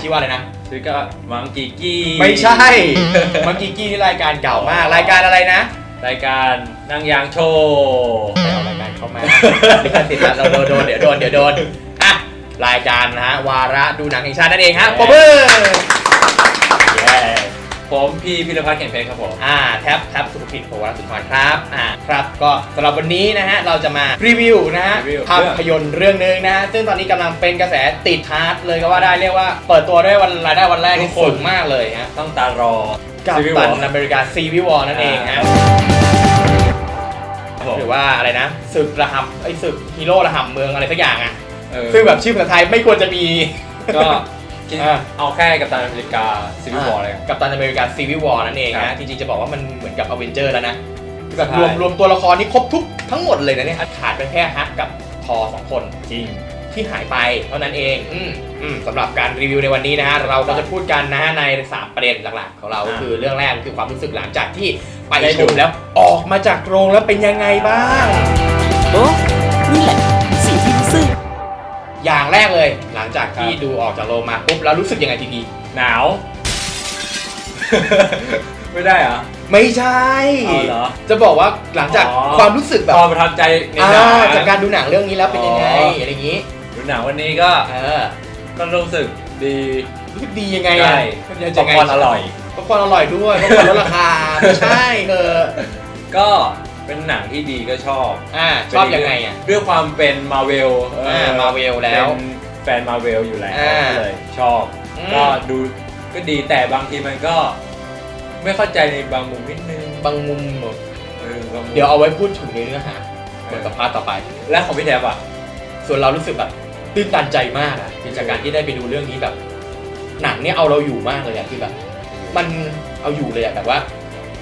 ชื่อว่าอะไรนะชื่อก็มังกีกี้ไม่ใช่เมื่อกี้กี้ที่รายการเก่ามาก รายการอะไรนะรายการนั่งยางโชว์ไปเอารายการเข้ามาลิขสิทธิ์ละเราโดนโดนเดี๋ยวโดนเดี๋ยวโดนอะรายการนะฮะวาระดูหนังแห่งชาตินั่นเองฮะปรบมือเย้ ผมพี่พิรพัฒน์เข็มเพชรครับผม อ่าแท็บแท็บสุภกิจโภวรสุนทรครับอ่าครับก็สำหรับวันนี้นะฮะเราจะมารีวิวนะฮะรีวิว ภาพยนตร์เรื่องหนึงนะฮะซึ่งตอนนี้กำลังเป็นกระแสติดฮาร์ดเลยก็ว่าได้เรียกว่าเปิดตัวด้วยวันรายได้วันแรกนี่สูงมากเลยฮะต้องตารอกับ Civil ตัน War อเมริกาซีวิวอร์นั่นเองฮะครับผมหรือว่าอะไรนะศึกระหำไอ้ศึกฮีโร่ระหำเมืองอะไรสักอย่างอะ เออซึ่งแบบชื่อภาษาไทยไม่ควรจะมี ก็คิด อ่าเอาแค่กับตันอเมริกาซีวิวบอลเลย กับตันอเมริกาซีวิววอร์นั่นเองครันะ บจริงๆจะบอกว่ามันเหมือนกับอเวนเจอร์แล้วนะแบบใช่ รวมรวมตัวละครนี้ครบทุกทั้งหมดเลยนะเนี่ยขาดไปแค่ฮักกับทอสองคน จริง ที่หายไปเท่านั้นเองอืมอืมสำหรับการรีวิวในวันนี้นะฮะ เราก็จะพูดกันนะฮะใน 3 ประเด็นหลักๆ ของเราก็อ่าคือเรื่องแรกคือความรู้สึกหลังจากที่ไปได้ชดูมแล้วออกมาจากโรงแล้วเป็นยังไงบ้าง โอ้นี่แหละสิ่งที่รู้สึก อย่างแรกเลย หลังจากที่ครับดูออกจากโรงมาปุ๊บแล้วรู้สึกยังไงทีพีหนาว ไม่ได้เหรอ ไม่ใช่ เอาเหรอจะบอกว่าหลังจากอ๋อ ความรู้สึกแบบความประทับใจในอ่าหนังจากการดูหนังเรื่องนี้แล้วเป็นยังไงอ๋ออ อะไรอย่างนี้ ดูหนังวันนี้ก็เออก็รู้สึกดีรู้สึกดียังไงใช่อะป๊อปยังไงคอร์นอร่อย ป๊อปคอร์นอร่อยด้วยป๊อปคอร์นลดราคา ไม่ใช่เออก็ เป็นหนังที่ดีก็ชอบอ่าชอบยังไงอะด้วยความเป็นมาเวลอ่า Marvel แล้วเป็นแฟนมาเวลอยู่แล้วอ่าก็เลยชอบอืมก็ดูก็ดีแต่บางทีมันก็ไม่เข้าใจในบางมุมนิดนึงบางมุมเออบางมุมเดี๋ยวเอาไว้พูดถึงในเนื้อหาเหมือนกับพาร์ทต่อไป และของพี่แทบอะส่วนเรารู้สึกแบบตื้นตันใจมากอะจากการที่ได้ไปดูเรื่องนี้แบบ หนังเนี่ยเอาเราอยู่มากเลยอะที่แบบ มันเอาอยู่เลยอะแบบว่า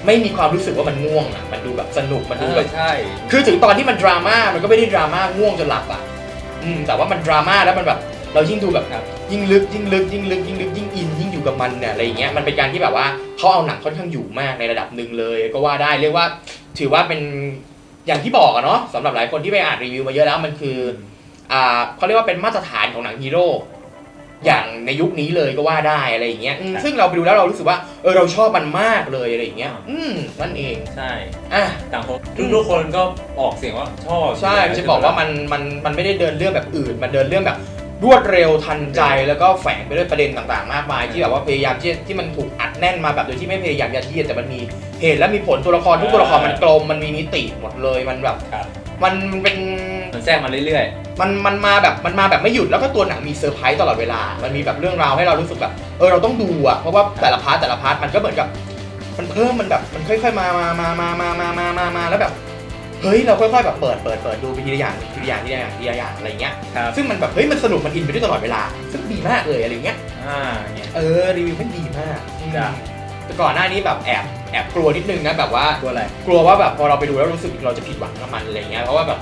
ไม่มีความรู้สึกว่ามันง่วงอะมันดูแบบสนุกมันเอดูอแบบใช่ คือถึงตอนที่มันดราม่ามันก็ไม่ได้ดราม่าง่วงจนหลับอะอืมแต่ว่ามันดราม่าแล้วมันแบบเรายิ่งดูแบบครับยิ่งลึกยิ่งลึกยิ่งลึกยิ่งลึกยิ่งอินยิ่งอยู่กับมันเนี่ยอะไรอย่างเงี้ยมันเป็นการที่แบบว่าเขาเอาหนังค่อนข้างอยู่มากในระดับหนึ่งเลย ก็ว่าได้เรียกว่า ถือว่าเป็นอย่างที่บอกอะเนาะสำหรับหลายคนที่ไปอ่านรีวิวมาเยอะแล้วมันคืออ่าเขาเรียกว่าเป็นมาตรฐานของหนังฮีโร่ อย่างในยุคนี้เลยก็ว่าได้อะไรอย่างเงี้ยอืมครับซึ่งเราไปดูแล้วเรารู้สึกว่าเออเราชอบมันมากเลยอะไรอย่างเงี้ย อืมนั่นเองใช่อะ ต่างคนทุกๆคนก็ออกเสียงว่าชอบใช่จะบอกว่ามันมันมันไม่ได้เดินเรื่องแบบอื่น มันเดินเรื่องแบบรวดเร็วทันใจแล้วก็แฝงไปด้วยประเด็นต่างๆ มากมาย ที่แบบว่าพยายามที่ที่มันถูกอัดแน่นมาแบบโดยที่ไม่พยายามยัดเยียดแต่มันมีเหตุและมีผลตัวละครทุกตัวละครมันกลมมันมีมิติหมดเลยมันแบบ ครับ มันเป็น มันแทรกมาเรื่อยมันมันมาแบบมันมาแบบไม่หยุดแล้วก็ตัวหนังมีเซอร์ไพรส์ตลอดเวลา มันมีแบบเรื่องราวให้เรารู้สึกแบบเออเราต้องดูอะเพราะว่าแต่ละพาร์ทแต่ละพาร์ทมันก็เหมือนกับ มันเพิ่มมันแบบมันค่อยๆมามามามามามามามามาแล้วแบบเฮ้ยเราค่อยๆแบบเปิดเปิดเปิดดูไปทีละอย่างทีละอย่างทีละอย่างทีละอย่างอะไรเงี้ย ๆครับซึ่งมันแบบเฮ้ยมันสนุกมันอินไปด้วยตลอดเวลา ซึ่งดีมากเลยอะไรเงี้ยอ่าเนี่ย เออรีวิวมันดีมากจ้ะ แต่ก่อนหน้านี้แบบแอบแอบกลัวนิดนึงนะแบบว่า ตัวอะไร กลัวว่าแบบพอเราไปดูแล้วรู้สึกเราจะผิดหวังกับมันอะไรเงี้ยเพราะว่าแบบ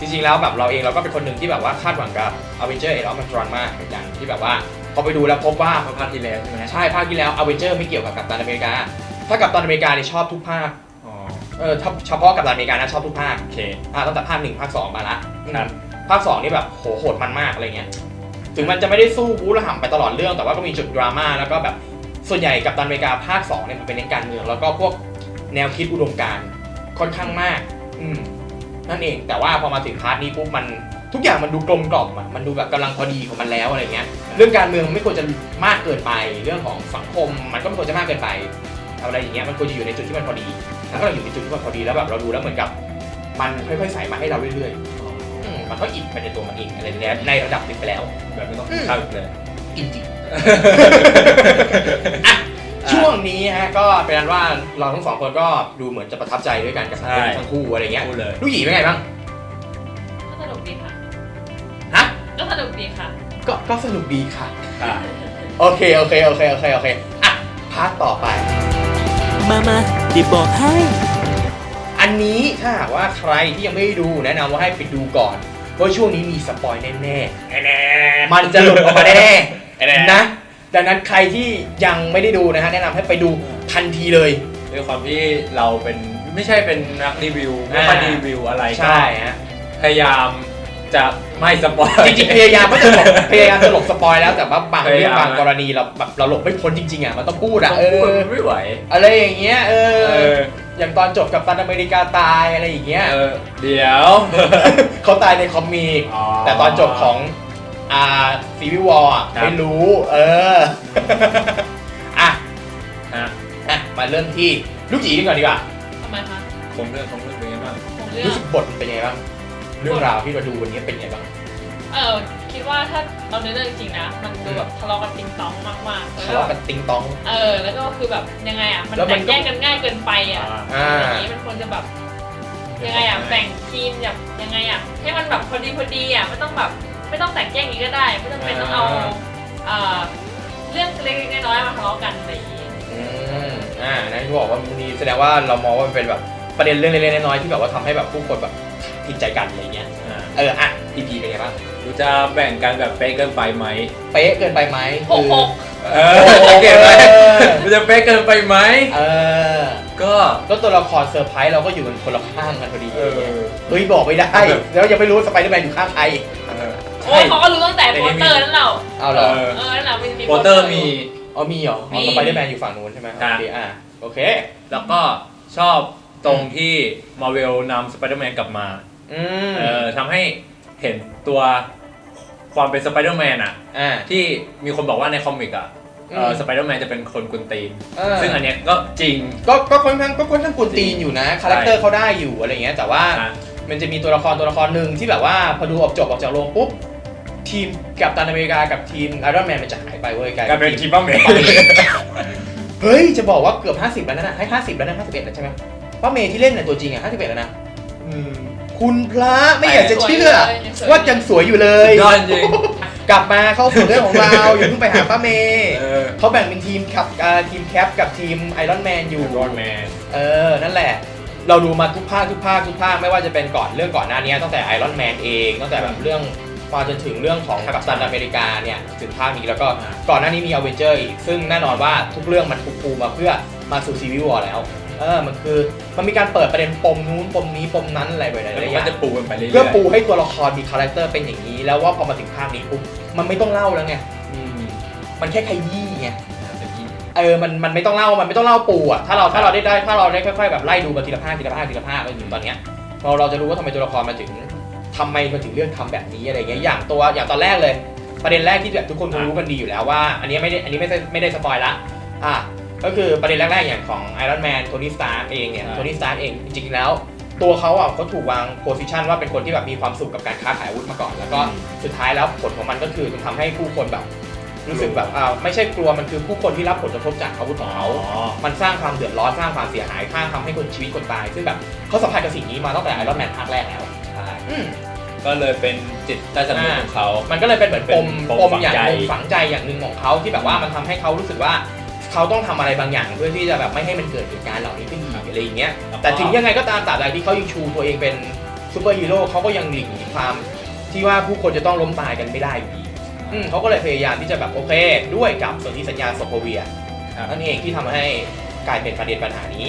จริงๆแล้วแบบเราเองเราก็เป็นคนหนึ่งที่แบบว่าคาดหวังกับ Avenger Age of Ultron มากเหมือนกันที่แบบว่าพอไปดูแล้วพบว่าเพราะภาคที่แล้วใช่ไหมใช่ภาคที่แล้ว Avenger ไม่เกี่ยวกับกัปตันอเมริกา ถ้ากัปตันอเมริกาเนี่ยชอบทุกภาคอ๋อเออถ้าเฉพาะกัปตันอเมริกานะชอบทุกภาคโอเคอ่าตั้งแต่ภาคหนึ่งภาคสองมาละครับภาคสองนี่แบบโหโหดมันมากอะไรเงี้ยถึงมันจะไม่ได้สู้บู๊ระห่ำไปตลอดเรื่อง แต่ว่าก็มีจุดดราม่าแล้วก็แบบส่วนใหญ่กัปตันอเมริกาภาคสองเนี่ยมันเป็นเน้นการเมืองแล้วก็พวกแนวคิดอุดมการณ์ค่อนข้างมาก อืม นั่นเองแต่ว่าพอมาถึงพาร์ทนี้ปุ๊บมันทุกอย่างมันดูกลมกล่อมอะมันดูแบบกำลังพอดีของมันแล้วอะไรเงี้ยเรื่องการเมืองมันไม่ควรจะมากเกินไป เรื่องของสังคมมันก็ไม่ควรจะมากเกินไปอะไรอย่างเงี้ยมันควรจะอยู่ในจุดที่มันพอดีแล้วก็อยู่ในจุดที่มันพอดีแล้วแบบเราดูแล้วเหมือนกับมันค่อยๆใส่มาให้เราเรื่อยๆอืมมันก็อินไปในตัวมันเองอะไรเงี้ยในระดับหนึ่งไปแล้วแบบไม่ต้องอืมข้าวอีกเลยอินจริงอะ ช่วงนี้ฮะก็เป็นอันว่าเราทั้งสองคนก็ดูเหมือนจะประทับใจด้วยกันกับใช่ทั้งคู่อะไรเงี้ยพูดเลยลูกหยีเป็นไงบ้างก็สนุกดีค่ะ ฮะ ก็สนุกดีค่ะ ก็ก็สนุกดีค่ะ อ่าโอเคโอเคโอเคโอเคโอเคอะพาร์ทต่อไป มามาเดี๋ยวบอกให้ อันนี้ถ้าหากว่าใครที่ยังไม่ได้ดูแนะนำว่าให้ไปดูก่อนเพราะช่วงนี้มีสปอยแน่แน่ๆมันจะหลุดออกมาแน่แน่ๆนะ ดังนั้นใครที่ยังไม่ได้ดูนะฮะแนะนำให้ไปดูทันทีเลย ด้วยความที่เราเป็นไม่ใช่เป็นนักรีวิวไม่ค่อยอ่า รีวิวอะไรก็ใช่ฮะ พยายามจะไม่สปอย จริงๆพยายามก็จะหลบพยายามจะหลบสปอยแล้วแต่ว่าบางพยาเรื่อยางมบางกรณีเราแบบเราหลบไม่พ้นจริงๆอะมันต้องพูดอะเอพูดอมันไม่ไหวอะไรอย่างเงี้ยเอเออออย่างตอนจบกับตันอเมริกาตายอะไรอย่างเงี้ยเออเดี๋ยว เขาตายในคอมมิกอ๋อแต่ตอนจบของ อ่าซีวิวอลครับ ไม่รู้ เออ อะฮะอะมาเริ่มที่ลูกจีกันก่อนดีกว่า ทำไมคะผมเรื่องผมเรื่องเป็นไงบ้างผมเลือรู้กสึกบทเป็นยังไงบ้าง เรื่องราวที่เราดูวันนี้เป็นยังไงบ้าง เออคิดว่าถ้าเราในเรื่องจริงๆนะ มันดูแบบทะเลาะกันติงตองมากๆแล้วทะก็เลาะกันติงตอง เออ แล้วก็คือแบบยังไงอะ มันแล้วมัแบ่นงก็ แยกกันง่ายเกินไปอะอ่า อย่างนี้มันควรจะแบบยังไงอะแบ่งทีมแบบยังไงอะให้มันแบบพอดีพอดีอะไม่ต้องแบบ ไม่ต้องแตกแยกอย่างนี้ก็ได้ ไม่จำเป็นต้องเอาเอ่อเรื่องเล็กๆน้อยๆมาทะเลาะกันอะไรอย่างนี้อืมอ่านั่นที่บอกว่ามันมีแสดงว่าเรามองว่ามันเป็นแบบประเด็นเรื่องเล็กๆน้อยๆที่แบบว่าทำให้แบบผู้คนแบบผิดใจกันอะไรเงี้ยอ่าเอออะพีพีเป็นไงบ้างดูจะแบ่งกันแบบเป๊ะเกินไปไหมเป๊ะเกินไปไหมหกหกเออเก็บไหมดูจะเป๊ะเกินไปไหมเออก็ ก็ตัวละครเซอร์ไพรส์เราก็อยู่กันคนละข้างกันพอดีเออ เฮ้ยบอกไม่ได้ แบบ แล้วยังไม่รู้สไปเดอร์แมนอยู่ข้างใครเออ โอ้ยเขาก็รู้ตั้งแต่โปสเตอร์นั่นเราเอาเหรอเออเออนั่นแหละมันมี โปสเตอร์มี อ๋อมีเหรออ๋อมีสไปเดอร์แมนอยู่ฝั่งนู้นใช่ไหมครัโอบเคอะโอเค แล้วก็ชอบตรงที่มาเวลนำสไปเดอร์แมนกลับมา อืมเออทำให้เห็นตัวความเป็นสไปเดอร์แมนอะอ่า ที่มีคนบอกว่าในคอมิกอะเอออืมสไปเดอร์แมนจะเป็นคนกวนตีน เออ ซึ่งอันเนี้ยก็จริง ก็ก็ค่อนข้างก็ค่อนข้างกุนตีนอยู่นะคาแรคเตอร์เขาได้อยู่อะไรเงี้ยแต่ว่านะมันจะมีตัวละครตัวละครหนึ่งที่แบบว่าพอดูออกจบออกจากโรงปุ๊บ ทีมกับตันอเมริกากับทีมไอรอนแมนมันจะหายไปเว้ยกลายกลายเป็นทีมป้าเมย์เฮ้ยจะบอกว่าเกือบ 50 แล้วนะให้ 50 แล้วนะ51 แล้วใช่ไหมป้าเมย์ที่เล่นเนี่ยตัวจริงอะ51 แล้วนะคุณพระไม่อยากจะเชื่อ ว่ายังสวยอยู่เลย ยอดจริง กลับมาเข้าสู่เรื่องของเรา อย่าเพิ่งไปหาป้าเมย์เออ เขาแบ่งเป็นทีมขับอ่าทีมแคปกับทีมไอรอนแมนอยู่ รอนแมน เออ นั่นแหละ เราดูมาทุกภาคทุกภาคทุกภาคไม่ว่าจะเป็นก่อนเรื่องก่อนหน้านี้ตั้งแต่ไอรอนแมนเองตั้งแต่แบบเรื่อง มาจนถึงเรื่องของกัปตันอเมริกาเนี่ยถึงภาคนี้แล้วก็ก่อนหน้านี้มีอเวนเจอร์อีกซึ่งแน่นอนว่าทุกเรื่องมันถูกปูมาเพื่อมาสู่ซีวิววอร์แล้วเออมันคือมันมีการเปิดประเด็นปมนู้นปมนี้ปมนั้นอะไรไปหลายแล้วๆมันอก็ย่างจะปูกันไปเรื่อยๆเพื่อปูให้ตัวละครมีคาแรคเตอร์เป็นอย่างนี้ แล้วว่าพอมาถึงภาคนี้ปุ๊บมันไม่ต้องเล่าแล้วไงอืมมันแค่ขยี้ไงแต่ที่เออมันมันไม่ต้องเล่ามันไม่ต้องเล่าปูอะถ้าเราถ้าเราได้ได้ถ้าเราได้ค่อยๆแบบไล่ดูมาทีละภาคทีละภาคทีละภาคไปถึงตอนเนี้ยเราเราจะรู้ว่าทำไมตัวละครมาถึง ทำไมมันถึงเลือกทำแบบนี้อะไรเงี้ยอย่างตัวอย่างตอนแรกเลย ประเด็นแรกที่แบบทุกคนคงรู้กันดีอยู่แล้วว่า อันนี้ไม่ได้อันนี้ไม่ได้ไม่ได้สปอยละอะก็คือประเด็นแรกๆอย่างของไอรอนแมนโทนี่สตาร์เองเนี่ยโทนี่สตาร์เองจริงๆแล้ว ตัวเขาอะเขาถูกวางโพสิชันว่าเป็นคนที่แบบมีความสุขกับการค้าขายอาวุธมาก่อน แล้วก็สุดท้ายแล้วผลของมันก็คือมันทำให้ผู้คนแบบรู้สึกแบบอ่าไม่ใช่กลัวมันคือผู้คนที่รับผลกระทบจากอาวุธของเขา มันสร้างความเดือดร้อนสร้างความเสียหายข้างทำให้คนชีวิตคนตาย ซึ่งแบบเขาสัมผัสกับสิ่งนี้มาตั้งแต่ไอรอนแมนภาคแรกแล้วใช่อืม ก็เลยเป็นจิตใต้สำนึกของเขา มันก็เลยเป็นเหมือนปมเป็นปปมมอย่างหนึ่งฝัฝังงใจใจอย่างหนึ่งของเขาที่แบบว่ามันทำให้เขารู้สึกว่าเขาต้องทำอะไรบางอย่างเพื่อที่จะแบบไม่ให้มันเกิดเหตุการณ์เหล่านี้ขึ้นอีกอะไรอย่างเงี้ย แต่ถึงยังไงก็ตามตราบใดที่เขายังชูตัวเองเป็นซูเปอร์ฮีโร่เขาก็ยังหลีกหนีความที่ว่าผู้คนจะต้องล้มตายกันไม่ได้อยู่ดีอืมเขาก็เลยพยายามที่จะแบบโอเค ด้วยกับสนธิสัญญาโซโคเวียครับนั่นเองที่ทำให้กลายเป็นประเด็นปัญหานี้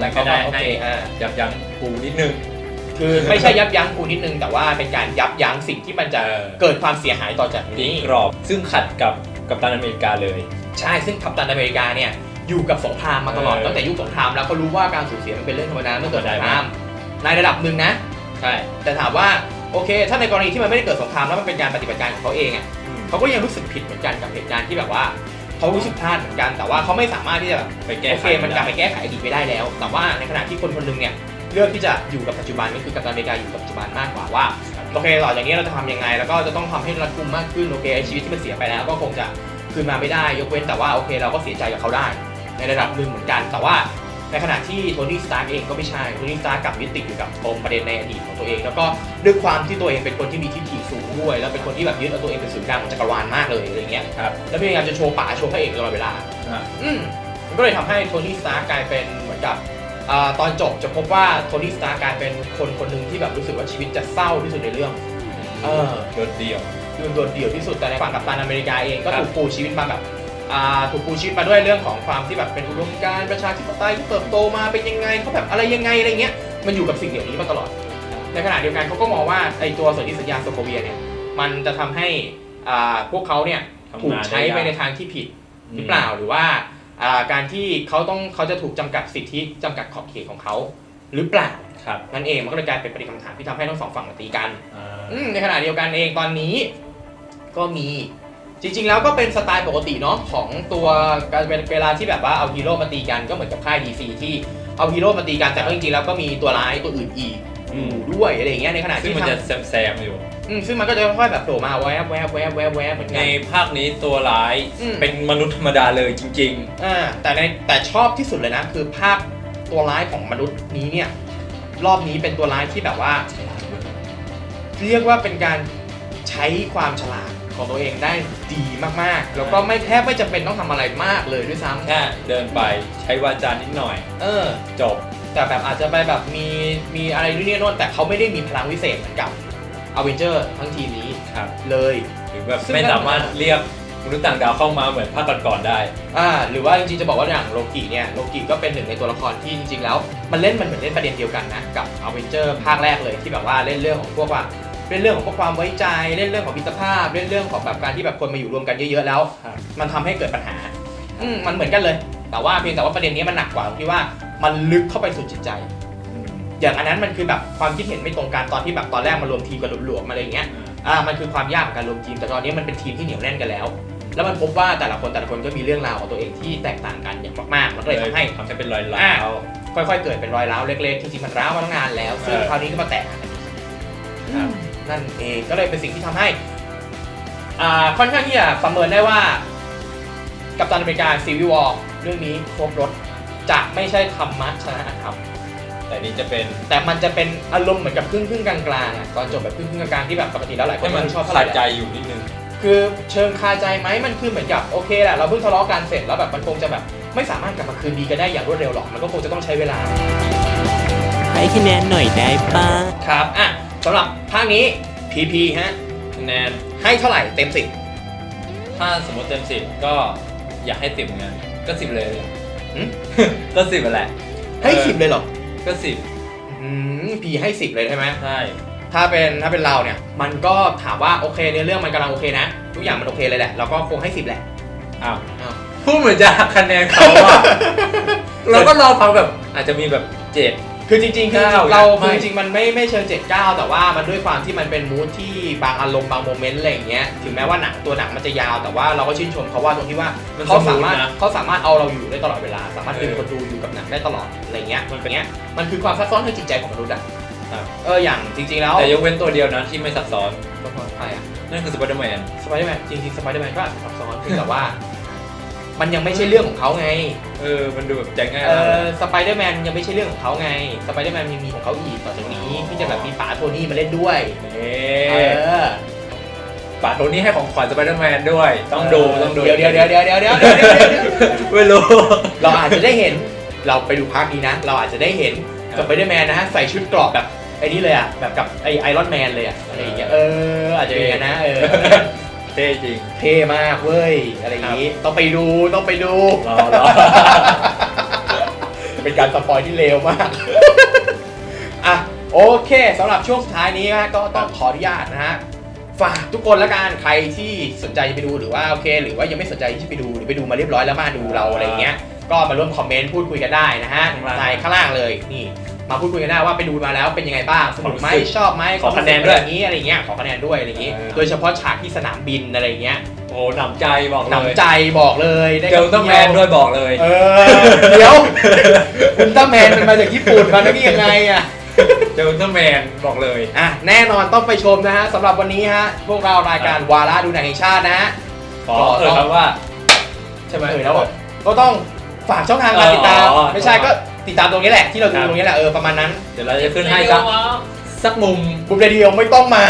แล้วก็ได้โอให้เคอ่ายับยั้งปูนิดนึง คือไม่ใช่ยับยั้งกูนิดนึง แต่ว่าเป็นการยับยั้งสิ่งที่มันจะเออเกิดความเสียหายต่อจากนี่นี้กรอบ ซึ่งขัดกับกัปตันอเมริกาเลย ใช่ซึ่งกัปตันอเมริกาเนี่ยอยู่กับสงครามมาตลอดเออตั้งแต่ยุคสงครามแล้วก็รู้ว่าการสูญเสียมันเป็นเรื่องธรรมดาเมื่อเกิดสงคเข้าใจรามในระดับหนึ่งนะใช่แต่ถามว่าโอเค ถ้าในกรณีที่มันไม่ได้เกิดสงครามแล้วมันเป็นการปฏิบัติการของเขาเองอะเขาก็ยังรู้สึกผิดเหมือนกันกับเหตุการณ์ที่แบบว่าเขารู้สึกพลาดเหมือนกันแต่ว่าเขาไม่สามารถที่จะแบบไปแก้โอไขเคมันกลับไปแก้ไขอดีตไม่ได้แล้ว แต่ว่าในขณะที่คนคนหนึงเนี่ย เลือกที่จะอยู่กับปัจจุบันก็คือกัปตันอเมริกาอยู่กับปัจจุบันมากกว่าว่าโอเคต่อจากนี้เราจะทำยังไง แล้วก็จะต้องทำให้รัดกุมมากขึ้นโอเคไอ้ชีวิตที่มันเสียไปแล้ว ก็คงจะคืนมาไม่ได้ ยกเว้นแต่ว่าโอเค เราก็เสียใจกับเขาได้ ในระดับหนึ่งเหมือนกัน แต่ว่าในขณะที่โทนี่สตาร์เองก็ไม่ใช่โทนี่สตาร์กลับยึดติดอยู่กับปมประเด็นในอดีตของตัวเอง แล้วก็ด้วยความที่ตัวเองเป็นคนที่มีทิฏฐิสูงด้วย แล้วเป็นคนที่แบบยึดเอาตัวเองเป็นศูนย์กลางของจักรวาลมากเลยอะไรเงี้ยครับแล้วพยายามจะโชว์ป่าโชว์พระเอกตลอดเวลาอะอืมมันก็เลยทำให้โทนี่สตาร์กลายเป็นเหมือนกับอ่า ตอนจบจะพบว่าโทนี่สตาร์กลายเป็นคนคนหนึ่งที่แบบรู้สึกว่าชีวิตจะเศร้าที่สุดในเรื่อง เออโดดเดี่ยวดูโดดเดี่ยวที่สุดแต่ในฝั่งกัปตันอเมริกาเองก็ครับถูกปูชีวิตมาแบบอ่าถูกปูชีวิตมาด้วยเรื่องของความที่แบบเป็นอุดมการณ์ประชาธิปไตยที่เติบโตมาเป็นยังไงเขาแบบอะไรยังไงอะไรเงี้ยมันอยู่กับสิ่งเหล่านี้มาตลอดมในขณะเดียวกันเขาก็มองว่าไอตัวสนธิสัญญาโซโคเวียเนี่ยมันจะทำให้อ่าพวกเขาเนี่ยทำถูกงานใช้ได้ไปยากในทางที่ผิดหรือเปล่าหรือว่าอ่า การที่เขาต้องเขาจะถูกจำกัดสิทธิจำกัดขอบเขตของเขาหรือเปล่าครับนั่นเองมันก็เลยกลายเป็นประเด็นคำถามที่ทำให้ทั้งสองฝั่งมาตีกันอ่าอืมในขณะเดียวกันเองตอนนี้ก็มีจริงๆ แล้วก็เป็นสไตล์ปกติเนาะของตัวการเป็นเวลาที่แบบว่าเอาฮีโร่มาตีกันก็เหมือนกับค่าย DC ที่เอาฮีโร่มาตีกันแต่ก็จริงๆแล้วก็มีตัวร้ายตัวอื่นอีกอืมด้วยอะไรอย่างเงี้ยในขณะซึ่งที่มันทำจะแซมๆอยู่ อืมซึ่งมันก็จะค่อยๆแบบโผล่มาแวบแวบแวบแวบแวบเหมือนในกัน ภาคนี้ตัวร้ายอืม เป็นมนุษย์ธรรมดาเลยจริง อ่าแต่ในแต่ชอบที่สุดเลยนะ คือภาพตัวร้ายของมนุษย์นี้เนี่ย รอบนี้เป็นตัวร้ายที่แบบว่า เรียกว่าเป็นการใช้ความฉลาดของตัวเองได้ดีมากๆ แล้วก็ไม่แทบไม่จำเป็นต้องทำอะไรมากเลยด้วยซ้ๆ แค่เดินไปใช้วาจานิดหน่อยำเออ จบ แต่แบบอาจจะไปแบบมีมีอะไรนู่นนี่โน่นแต่เขาไม่ได้มีพลังวิเศษเหมือนกับ อเวนเจอร์ทั้งทีมนี้ครับเลย หรือแบบซึ่ง ไม่สามารถเรียกมนุษย์ต่างดาวเข้ามาเหมือนภาคก่อนๆได้ อ่าหรือว่าจริงๆจะบอกว่าอย่างโลกิเนี่ยโลกิก็เป็นหนึ่งในตัวละครที่จริงๆ แล้ว มันเล่นมันเหมือนเล่นประเด็นเดียวกันนะ กับอเวนเจอร์ภาคแรกเลยที่แบบว่าเล่นเรื่องของพวกว่าเล่นเรื่องของพวกความไว้ใจเล่นเรื่องของมิตรภาพเล่นเรื่องของแบบการที่แบบคนมาอยู่รวมกันเยอะๆแล้ว ครับ มันทำให้เกิดปัญหาอืมมันเหมือนกันเลย แต่ว่าเพียงแต่ว่าประเด็นนี้มันหนักกว่าตรงที่ว่ามันลึกเข้าไปสู่จิตใจ อย่างอันนั้นมันคือแบบความคิดเห็นไม่ตรงกันตอนที่แบบตอนแรกมารวมทีมกันหลวมๆอะไรอย่างเงี้ยอ่ามันคือความยากของการรวมทีมแต่ตอนนี้มันเป็นทีมที่เหนียวแน่นกันแล้ว แล้วมันพบว่าแต่ละคนแต่ละคนก็มีเรื่องราวของตัวเองที่แตกต่างกันอย่างมากๆมันก็เลยทำให้ทำให้เป็นรอยอ่าร้าวค่อยๆ เกิดเป็นรอยร้าวเล็กๆจริงๆมันร้าวมาตั้งนานแล้วซึ่งเออคราวนี้ก็มาแตกกันครับนั่นเองก็เลยเป็นสิ่งที่ทำให้อ่าค่อนข้างที่จะประเมินได้ว่า กัปตันอเมริกาซีวิวอลเรื่องนี้ครบรถจะไม่ใช่ธรรมะชนะอธรรม แต่นี่จะเป็น แต่มันจะเป็นอารมณ์เหมือนกับครึ่งครึ่งๆกลางๆอะตอนจบแบบครึ่งครึ่งๆกลางๆที่แบบปกติแล้วหลายคให้นมันไม่ชอบเท่าขาไหดร่ใจอยู่นิดนึง คือเชิงคาใจไหมมันคือเหมือนกับโอเคแหละเราเพิ่งทะเลาะกันเสร็จแล้วแบบมันคงจะแบบไม่สามารถกลับมาคืนดีกันได้อย่างรวดเร็วหรอกมันก็คงจะต้องใช้เวลา ให้คะแนนหน่อยได้ปะครับ อะสำหรับภาคนี้ PP ฮะ คะแนน ให้เท่าไหร่เต็มสิบถ้าสมมติเต็มสิบก็อยากให้ติดเหมือนกันก็สิบเลยหืมก็สิบแหละให้สิบเลยเหรอ ก็สิบอืมพีให้สิบเลยใช่ไหมใช่ ถ้าเป็นถ้าเป็นเราเนี่ย มันก็ถามว่าโอเคในอเรื่องมันกำลังโอเคนะ ทุกอย่างมันโอเคเลยแหละ เราก็คงให้สิบแหละ อ้าวอ้าว พูดเหมือนจะหักคะแนนเขาอะ เราก็รอฟังแบบอาจจะมีแบบเจ็ด คือจริงๆคือเก้าเราไม่ คือจริงๆมันไม่ไม่เชิงเจ็ดเก้าแต่ว่ามันด้วยความที่มันเป็นมูทที่บางอารมณ์บางโมเมนต์อะไรอย่างเงี้ยถึงแม้ว่าหนังตัวหนังมันจะยาวแต่ว่าเราก็ชื่นชมเขาว่าตรงที่ว่ามันเขาสสามูทมารถนะเขาสามารถเอาเราอยู่ได้ตลอดเวลา สามารถดึงเออคนดูอยู่กับหนังได้ตลอดอะไรเงี้ยมันเป็นเงี้ยมันคือความซับซ้อนทางจิตใจของมนุษย์อะครับ เอออย่างจริงๆแล้วแต่ยกเว้นตัวเดียวนะที่ไม่ซับซ้อนซับซ้อนใครอะนั่นคือสไปเดอร์แมน สไปเดอร์แมนจริงๆสไปเดอร์แมนก็อาจจะซับซ้อนเพียงแต่ว่า มันยังไม่ใช่เรื่องของเขาไง เออ มันดูแบบแจ็คง่ายเอมากเลอยสไปเดอร์แมนยังไม่ใช่เรื่องของเขาไง สไปเดอร์แมนยังมีของเขาอีกต่อจากนี้ที่จะแบบมีป๋าโทนี่มาเล่นด้วย เอ๊เอะอป่าโทนี่ให้ของขวัญสไปเดอร์แมนด้วย ต้องดูต้องดูเดี๋ยวเดี๋ยวเดี๋ยวเดี๋ยวเดี๋ยวเดี๋ยวเดี๋ยวเดี๋ยวเดี๋ยวไม่รู้ เราอาจจะได้เห็น เราไปดูภาคนี้นะ เราอาจจะได้เห็นครัสบไปเดอร์แมนนะฮะใส่ชุดเกราะแบบไอ้นี่เลยอะแบบกับไอไอรอนแมนเลยอะอะไรอย่างเงี้ยเอออาจจะเป็นอย่างนั้นนะเออ เท่จริง เท่มากเว้ย อะไรอย่างงี้ ต้องไปดู ต้องไปดู รอรอ เป็นการสปอยที่เลวมาก อะ โอเคสำหรับช่วงสุดท้ายนี้นะก็ต้องขออนุญาตนะฮะ ฝากทุกคนละกัน ใครที่สนใจจะไปดูหรือว่าโอเค หรือว่ายังไม่สนใจที่จะไปดูหรือไปดูมาเรียบร้อยแล้วมาดูเราอะไรอย่างเงี้ย ก็มาร่วมคอมเมนต์พูดคุยกันได้นะฮะข้างล่างในข้างล่างเลย นี่ มาพูดคุยกันได้ว่าไปดูมาแล้วเป็นยังไงบ้างสนุกไหมความรู้สึกชอบไหมขอคะแนนด้วยอย่างนี้อะไรเงี้ยขอคะแนนด้วยอะไรอย่างงี้เออโดยเฉพาะฉากที่สนามบินอะไรเงี้ยโอ้หนำใจบอกเลยหนำใจบอกเลยได้เจอต้องแมนด้วยบอกเลยเออเดี๋ยวอุลตร้าแมนมันมาจากญี่ปุ่นมาแล้วนี่ยังไงอะเจอต้องแมนบอกเลยอะแน่นอนต้องไปชมนะฮะสำหรับวันนี้ฮะพวกเรารายการวาระดูหนังแห่งชาตินะฮะขอเออครับว่าใช่ไหมเออแล้วบอกก็ต้องฝากช่องทางการติดตามอ๋อไม่ใช่ก็ ติดตามตรงนี้แหละที่เราดูครับ ตรงนี้แหละเออประมาณนั้นเดี๋ยวเราจะขึ้นให้สักสักมุมบุมเรดิโอไม่ต้องมา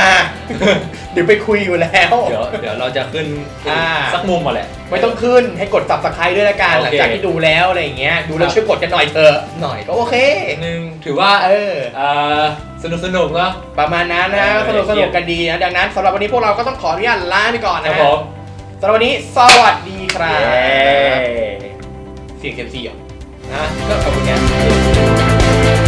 เดี๋ยวไปคุยอยู่แล้ว เดี๋ยวเดี๋ยวเราจะขึ้นขึ้นอ่า สักมุมมาแหละ ไม่ต้องขึ้นให้กด subscribe ด้วยละกันโอเค หลังจากที่ดูแล้วอะไรอย่างเงี้ยดูแล้วครับช่วยกดกันหน่อยเถอะหน่อยก็โอเคหนึ่งถือว่าเออ เอ่อสนุกสนุกเนาะ ประมาณนั้นนะเออ สนุกอสย่าเครีนุยกดกันดีนะดังนั้นสำหรับวันนี้พวกเราก็ต้องขออนุญาตลาไปก่อนครันะบผมสำหรับวันนี้สวัสดีครัเย้บเสียงเซมซีเหรอ นะก็ขอบคุณครั